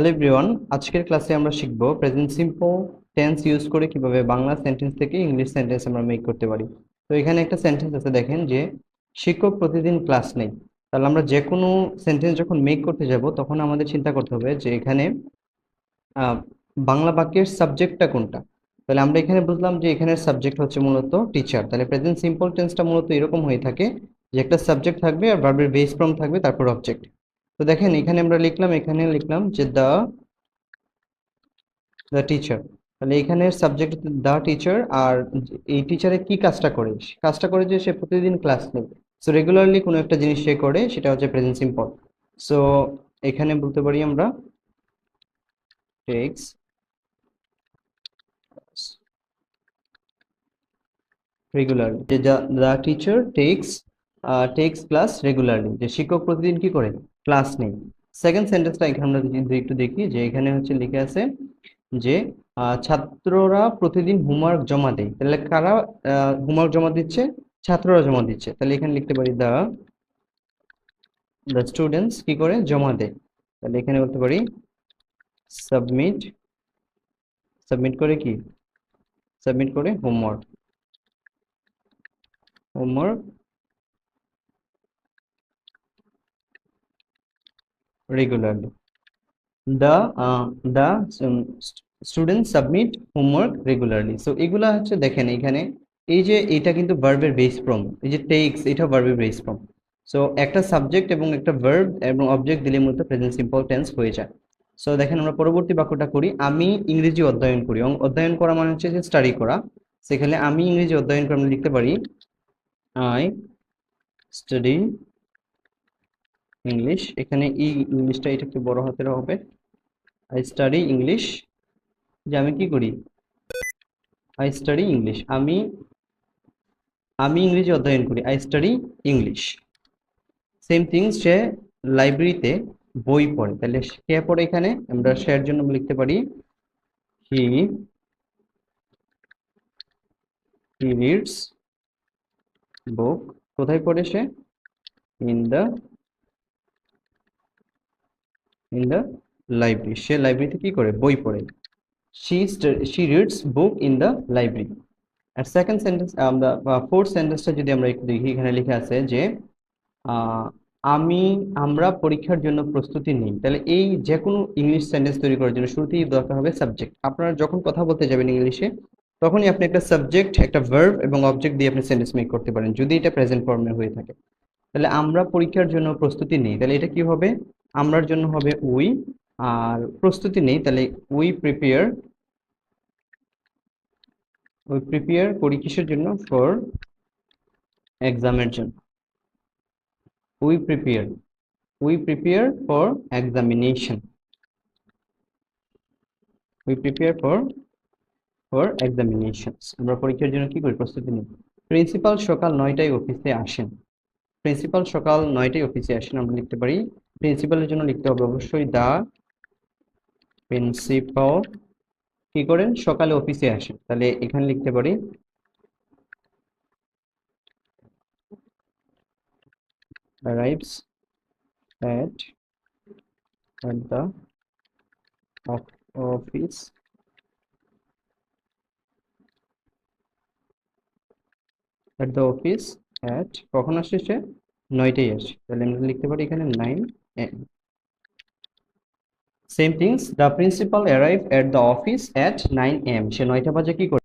Hello everyone আজকের ক্লাসে আমরা শিখব প্রেজেন্ট সিম্পল টেন্স ইউজ করে কীভাবে বাংলা সেন্টেন্স থেকে ইংলিশ সেন্টেন্স আমরা মেক করতে পারি। তো এখানে একটা সেন্টেন্স আছে, দেখেন যে, শিক্ষক প্রতিদিন ক্লাস নেই। তাহলে আমরা যে কোনো সেন্টেন্স যখন মেক করতে যাব, তখন আমাদের চিন্তা করতে হবে যে এখানে বাংলা বাক্যের সাবজেক্টটা কোনটা? তাহলে আমরা এখানে বুঝলাম যে এখানে সাবজেক্ট হচ্ছে মূলত টিচার তাহলে প্রেজেন্ট সিম্পল টেন্সটা মূলত এরকম হয়ে থাকে যে একটা সাবজেক্ট থাকবে আর ভার্বের বেস ফর্ম থাকবে, তারপর অবজেক্ট তো দেখেন, এখানে আমরা লিখলাম, এখানে লিখলাম যে দ্য দ্য টিচার তাহলে এখানে সাবজেক্ট দ্য টিচার আর এই টিচারে কি কাজটা করে? কাজটা করে যে সে প্রতিদিন ক্লাস নেয় সো রেগুলারলি কোনো একটা জিনিস সে করে, সেটা হচ্ছে প্রেজেন্ট সিম্পল সো এখানে বলতে পারি আমরা টেক্স রেগুলারলি যে the teacher takes takes class regularly যে শিক্ষক প্রতিদিন কি করে? ক্লাস নেই। সেকেন্ড সেন্টেন্সটা এখানে আমরা যদি একটু দেখি, যে এখানে হচ্ছে লিখে আছে যে ছাত্ররা প্রতিদিন হোমওয়ার্ক জমা দেয়। তাহলে কারা হোমওয়ার্ক জমা দিচ্ছে? ছাত্ররা জমা দিচ্ছে। তাহলে এখানে লিখতে পারি দা দ্য স্টুডেন্টস কি করে? জমা দেয়। তাহলে এখানে বলতে পারি সাবমিট সাবমিট করে কি? সাবমিট করে homework homework regularly. The uh, the um, st- students submit homework regularly. এগুলা হচ্ছে দেখেন এখানে এই যে এটা কিন্তু ভার্বের বেস ফর্ম এই যে টেক্স এটা ভার্বের বেস ফর্ম সো একটা সাবজেক্ট এবং একটা ভার্ব এবং অবজেক্ট দিলে মূলত প্রেজেন্ট সিম্পল টেন্স হয়ে যায়। সো দেখেন আমরা পরবর্তী বাক্যটা করি আমি ইংরেজি অধ্যয়ন করি। এবং অধ্যয়ন করা মানে হচ্ছে যে স্টাডি করা। সেখানে আমি ইংরেজি অধ্যয়ন করে আমরা লিখতে পারি আই স্টাডি ইংলিশ। এখানে ই ইংলিশটা এটা একটু বড় হাতের হবে। আই স্টাডি ইংলিশ যে আমি কি করি? আই স্টাডি ইংলিশ আমি আমি ইংরেজি অধ্যয়ন করি। I study English same things সে লাইব্রেরিতে বই পড়ে। তাহলে কে পড়ে এখানে? আমরা শেয়ার জন্য লিখতে পারি হি হি রিডস বুক কোথায় পড়ে সে? In the in the library সে লাইব্রেরিতে কি করে? বই পড়ে। St- she reads book in the library. আর সেকেন্ড সেন্টেন্স আমরা ফোর্থ সেন্টেন্সটা যদি আমরা একটু দেখি, এখানে লেখা আছে যে আমি, আমরা পরীক্ষার জন্য প্রস্তুতি নিই। তাহলে এই যে কোনো ইংলিশ সেন্টেন্স তৈরি করার জন্য শুরুতেই দরকার হবে সাবজেক্ট আপনারা যখন কথা বলতে যাবেন ইংলিশে তখনই আপনি একটা সাবজেক্ট একটা ভার্ব এবং অবজেক্ট দিয়ে আপনি সেন্টেন্স মেক করতে পারেন, যদি এটা প্রেজেন্ট ফর্মে হয়ে থাকে। তাহলে আমরা পরীক্ষার জন্য প্রস্তুতি নিই। তাহলে এটা কি হবে? আমরার জন্য হবে উই। আর প্রস্তুতি নেই, তাহলে উই প্রিপেয়ার উই প্রিপেয়ার করি কিসের জন্য? ফর এক্সামের জন্য। We prepare we prepare for examination. We prepare for for examination. আমরা পরীক্ষার জন্য কি করি? প্রস্তুতি নিই। প্রিন্সিপাল সকাল নয়টায় অফিসে আসেন। প্রিন্সিপাল সকাল নয়টায় অফিসে আসেন, আমরা লিখতে পারি। প্রিন্সিপালের জন্য লিখতে হবে অবশ্যই দা প্রিন্সিপাল কি করেন? সকালে অফিসে আসেন। তাহলে এখানে লিখতে পারি। arrives at at the of- office at the office at কখন আসছে সে? নয়টায় আসে তাহলে আমরা লিখতে পারি এখানে nine AM same things the principal arrive at the office at nine AM সে নয়টা বাজে কি করে?